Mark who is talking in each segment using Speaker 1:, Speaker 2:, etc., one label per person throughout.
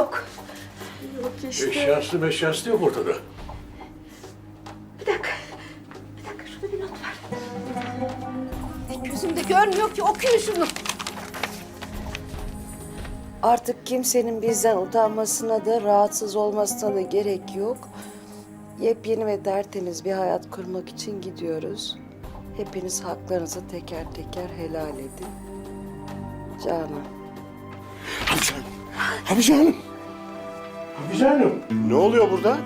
Speaker 1: Yok. Yok işte.
Speaker 2: Eşyası meşyası yok ortada.
Speaker 1: Bir dakika. Bir dakika şurada bir not var. Gözümde görmüyor ki okuyun şunu.
Speaker 3: Artık kimsenin bizden utanmasına da rahatsız olmasına da gerek yok. Yepyeni ve tertemiz bir hayat kurmak için gidiyoruz. Hepiniz haklarınızı teker teker helal edin. Canan.
Speaker 2: Hafize Hanım. Hafize Hanım. Hafize Hanım.
Speaker 4: Ne oluyor burada?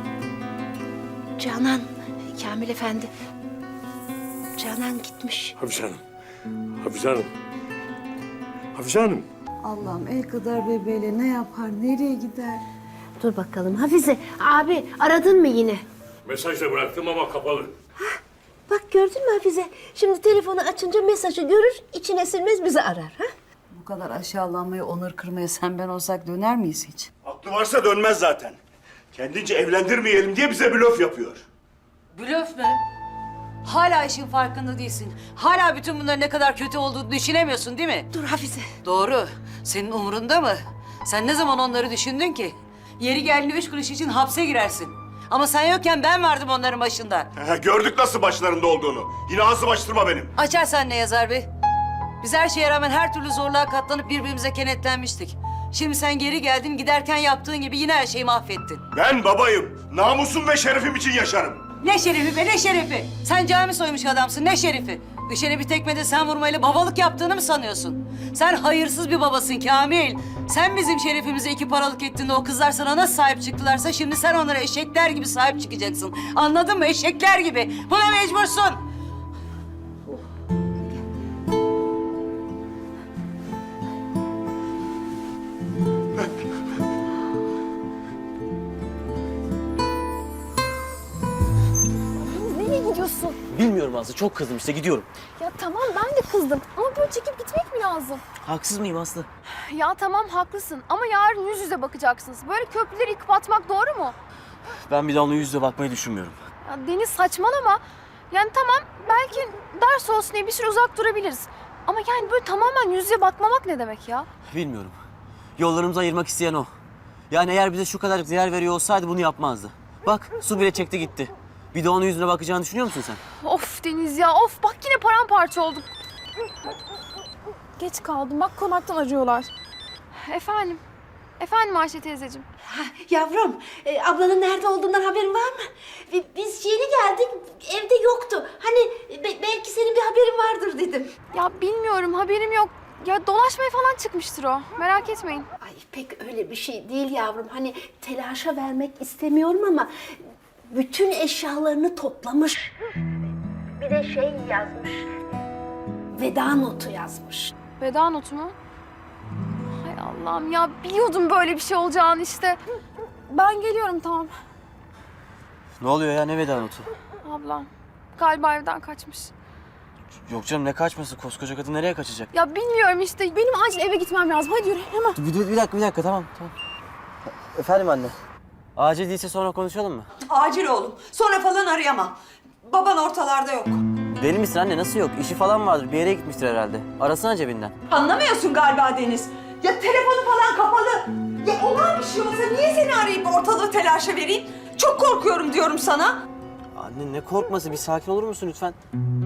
Speaker 1: Canan, Kamil Efendi. Canan gitmiş.
Speaker 2: Hafize Hanım. Hafize Hanım. Hafize Hanım.
Speaker 3: Allah'ım el kadar bebeğiyle ne yapar, nereye gider?
Speaker 1: Dur bakalım Hafize. Abi aradın mı yine?
Speaker 2: Mesaj da bıraktım ama kapalı.
Speaker 1: Bak gördün mü Hafize? Şimdi telefonu açınca mesajı görür, içine silmez bizi arar. Ha?
Speaker 3: Bu kadar aşağılanmaya, onur kırmaya sen ben olsak döner miyiz hiç?
Speaker 4: Aklı varsa dönmez zaten. Kendince evlendirmeyelim diye bize blöf yapıyor.
Speaker 5: Blöf mü? Hala işin farkında değilsin. Hala bütün bunların ne kadar kötü olduğunu düşünemiyorsun değil mi?
Speaker 1: Dur Hafize.
Speaker 5: Doğru. Senin umurunda mı? Sen ne zaman onları düşündün ki? Yeri geldiğinde üç kuruş için hapse girersin. Ama sen yokken ben vardım onların başında.
Speaker 4: He, Gördük nasıl başlarında olduğunu. Yine ağzı açtırma benim.
Speaker 5: Açar sen ne yazar be? Biz her şeye rağmen her türlü zorluğa katlanıp birbirimize kenetlenmiştik. Şimdi sen geri geldin giderken yaptığın gibi yine her şeyi mahvettin.
Speaker 4: Ben babayım. Namusum ve şerefim için yaşarım.
Speaker 5: Ne şerefi be ne şerefi? Sen cami soymuş adamsın ne şerefi? Dışarı bir tekmede sen vurmayla babalık yaptığını mı sanıyorsun? Sen hayırsız bir babasın Kamil. Sen bizim şerefimize iki paralık ettiğinde o kızlar sana nasıl sahip çıktılarsa şimdi sen onlara eşekler gibi sahip çıkacaksın. Anladın mı? Eşekler gibi. Buna mecbursun.
Speaker 6: Nereye gidiyorsun?
Speaker 7: Bilmiyorum Aslı çok kızdım işte gidiyorum.
Speaker 6: Ya tamam ben de kızdım ama böyle çekip gitmek mi lazım?
Speaker 7: Haksız mıyım Aslı?
Speaker 6: Ya tamam haklısın ama yarın yüz yüze bakacaksınız. Böyle köprüleri yıkıp atmak doğru mu?
Speaker 7: Ben bir daha ona yüz yüze bakmayı düşünmüyorum.
Speaker 6: Ya Deniz saçmalama. Yani tamam belki ders olsun diye bir süre uzak durabiliriz. Ama yani böyle tamamen yüz yüze bakmamak ne demek ya?
Speaker 7: Bilmiyorum. Yollarımızı ayırmak isteyen o. Yani eğer bize şu kadar değer veriyor olsaydı bunu yapmazdı. Bak su bile çekti gitti. Bir de onun yüzüne bakacağını düşünüyor musun sen?
Speaker 6: Of Deniz ya of bak yine paramparça olduk. Geç kaldım bak konaktan arıyorlar. Efendim. Efendim Ayşe teyzeciğim.
Speaker 1: Yavrum, e, ablanın nerede olduğundan haberin var mı? Bi- Biz yeni geldik, evde yoktu. Hani be- belki senin bir haberin vardır dedim.
Speaker 6: Ya bilmiyorum haberim yok. Ya dolaşmaya falan çıkmıştır o. Merak etmeyin.
Speaker 1: Ay pek öyle bir şey değil yavrum. Hani telaşa vermek istemiyorum ama bütün eşyalarını toplamış. Bir de şey yazmış. Veda notu yazmış.
Speaker 6: Veda notu mu? Hay Allah'ım ya biliyordum böyle bir şey olacağını işte. Ben geliyorum tamam.
Speaker 7: Ne oluyor ya ne veda notu?
Speaker 6: Ablam galiba evden kaçmış.
Speaker 7: Yok canım ne kaçması koskoca kadın nereye kaçacak?
Speaker 6: Ya bilmiyorum işte benim acil eve gitmem lazım. Hadi yürü hemen.
Speaker 7: Bir, bir, bir dakika bir dakika tamam tamam. Efendim anne. Acil değilse sonra konuşalım mı?
Speaker 8: Acil oğlum. Sonra falan arayamam. Baban ortalarda yok.
Speaker 7: Deli misin anne nasıl yok? İşi falan vardır bir yere gitmiştir herhalde. Arasana cebinden.
Speaker 8: Anlamıyorsun galiba Deniz. Ya telefonu falan kapalı. Ya olan bir şey olsa niye seni arayıp ortalığı telaşa vereyim? Çok korkuyorum diyorum sana.
Speaker 7: Anne ne korkması bir sakin olur musun lütfen?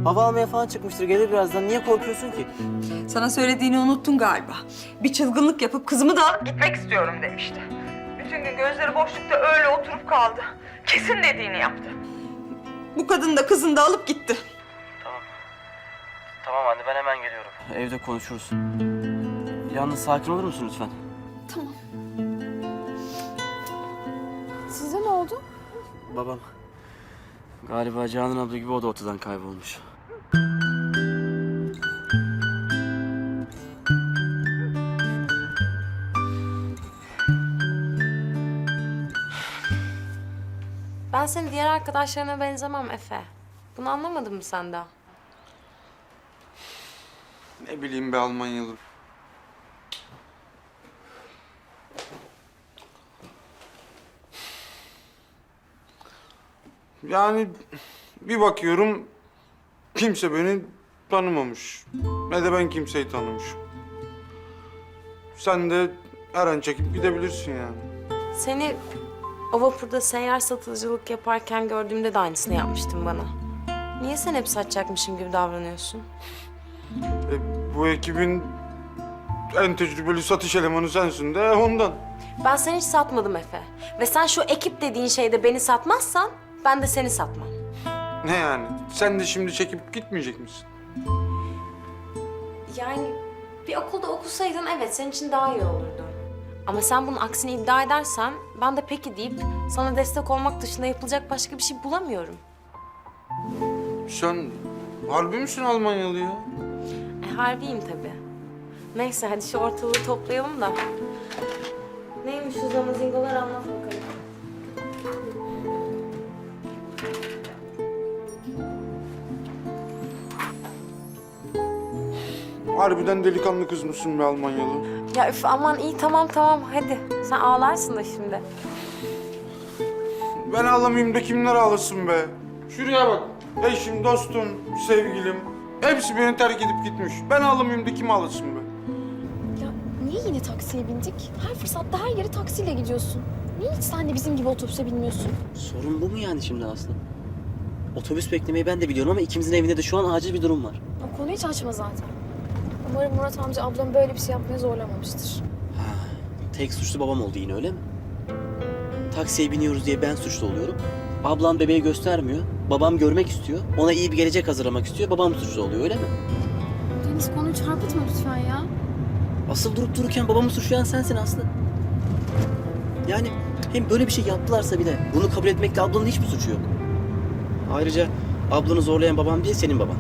Speaker 7: Hava almaya falan çıkmıştır gelir birazdan niye korkuyorsun ki?
Speaker 8: Sana söylediğini unuttun galiba. Bir çılgınlık yapıp kızımı da alıp gitmek istiyorum demişti. Bütün gün gözleri boşlukta öyle oturup kaldı. Kesin dediğini yaptı. Bu kadın da kızını da alıp gitti.
Speaker 7: Tamam anne ben hemen geliyorum. Evde konuşuruz. Yalnız sakin olur musun lütfen?
Speaker 6: Size ne oldu?
Speaker 7: Babam. Galiba Canan abla gibi o da ortadan kaybolmuş.
Speaker 9: Senin diğer arkadaşlarına benzemem Efe. Bunu anlamadın mı sen daha?
Speaker 10: Ne bileyim be Almanyalı. Yani bir bakıyorum kimse beni tanımamış. Ne de ben kimseyi tanımışım. Sen de her an çekip gidebilirsin yani.
Speaker 9: Seni o vapurda seyyar satıcılık yaparken gördüğümde de aynısını yapmıştın bana. Niye sen hep satacakmışım gibi davranıyorsun?
Speaker 10: E, bu ekibin en tecrübeli satış elemanı sensin de ondan.
Speaker 9: Ben seni hiç satmadım Efe. Ve sen şu ekip dediğin şeyde beni satmazsan ben de seni satmam.
Speaker 10: Ne yani? Sen de şimdi çekip gitmeyecek misin?
Speaker 9: Yani bir okulda okusaydın evet senin için daha iyi olurdu. Ama sen bunun aksini iddia edersen ben de peki deyip sana destek olmak dışında yapılacak başka bir şey bulamıyorum.
Speaker 10: Sen harbi misin Almanyalı ya?
Speaker 9: E harbiyim tabii. Neyse hadi şu ortalığı toplayalım da. Neymiş o zamazingolar anlat bakalım.
Speaker 10: Harbiden delikanlı kız mısın be Almanyalı?
Speaker 9: Ya üf aman iyi tamam tamam hadi. Sen ağlarsın da şimdi.
Speaker 10: Ben ağlamayayım da kimler ağlasın be? Şuraya bak. Eşim, dostum, sevgilim. Hepsi beni terk edip gitmiş. Ben ağlamayayım da kim ağlasın be?
Speaker 6: Ya niye yine taksiye bindik? Her fırsatta her yere taksiyle gidiyorsun. Niye hiç sen de bizim gibi otobüse binmiyorsun?
Speaker 7: Sorun bu mu yani şimdi Aslı? Otobüs beklemeyi ben de biliyorum ama ikimizin evinde de şu an acil bir durum var.
Speaker 6: O konuyu hiç açma zaten. Umarım Murat amca ablamı böyle bir şey yapmaya zorlamamıştır.
Speaker 7: Tek suçlu babam oldu yine öyle mi? Taksiye biniyoruz diye ben suçlu oluyorum. Ablam bebeği göstermiyor. Babam görmek istiyor. Ona iyi bir gelecek hazırlamak istiyor. Babam suçlu oluyor öyle mi?
Speaker 6: Deniz konuyu çarpıtma lütfen ya.
Speaker 7: Asıl durup dururken babamı suçlayan sensin Aslı. Yani hem böyle bir şey yaptılarsa bile bunu kabul etmekle ablanın hiçbir suçu yok. Ayrıca ablanı zorlayan babam değil senin baban.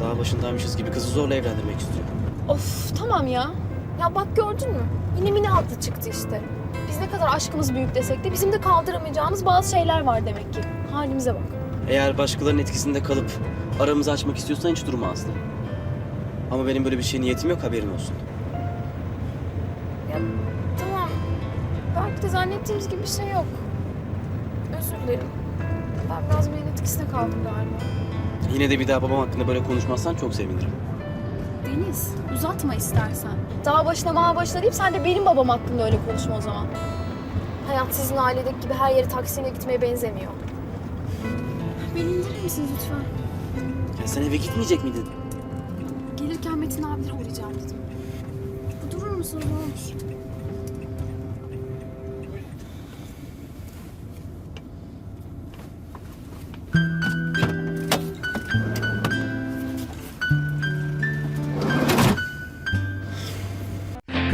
Speaker 7: Daha başındaymışız gibi kızı zorla evlendirmek istiyor.
Speaker 6: Of tamam ya. Ya bak gördün mü? Yine mini haklı çıktı işte. Biz ne kadar aşkımız büyük desek de bizim de kaldıramayacağımız bazı şeyler var demek ki. Halimize bak.
Speaker 7: Eğer başkalarının etkisinde kalıp aramızı açmak istiyorsan hiç durma Aslı. Ama benim böyle bir şey niyetim yok haberin olsun.
Speaker 6: Ya tamam. Belki de zannettiğimiz gibi bir şey yok. Özür dilerim. Ben biraz beyin etkisine kaldım galiba.
Speaker 7: Yine de bir daha babam hakkında böyle konuşmazsan çok sevinirim.
Speaker 6: Deniz uzatma istersen. Daha başına maha başına deyip sen de benim babam hakkında öyle konuşma o zaman. Hayat sizin ailedeki gibi her yere taksiyle gitmeye benzemiyor. Beni indirir misiniz lütfen?
Speaker 7: Ya sen eve gitmeyecek miydin?
Speaker 6: Gelirken Metin abilere uğrayacağım dedim. Durur musunuz ne olur?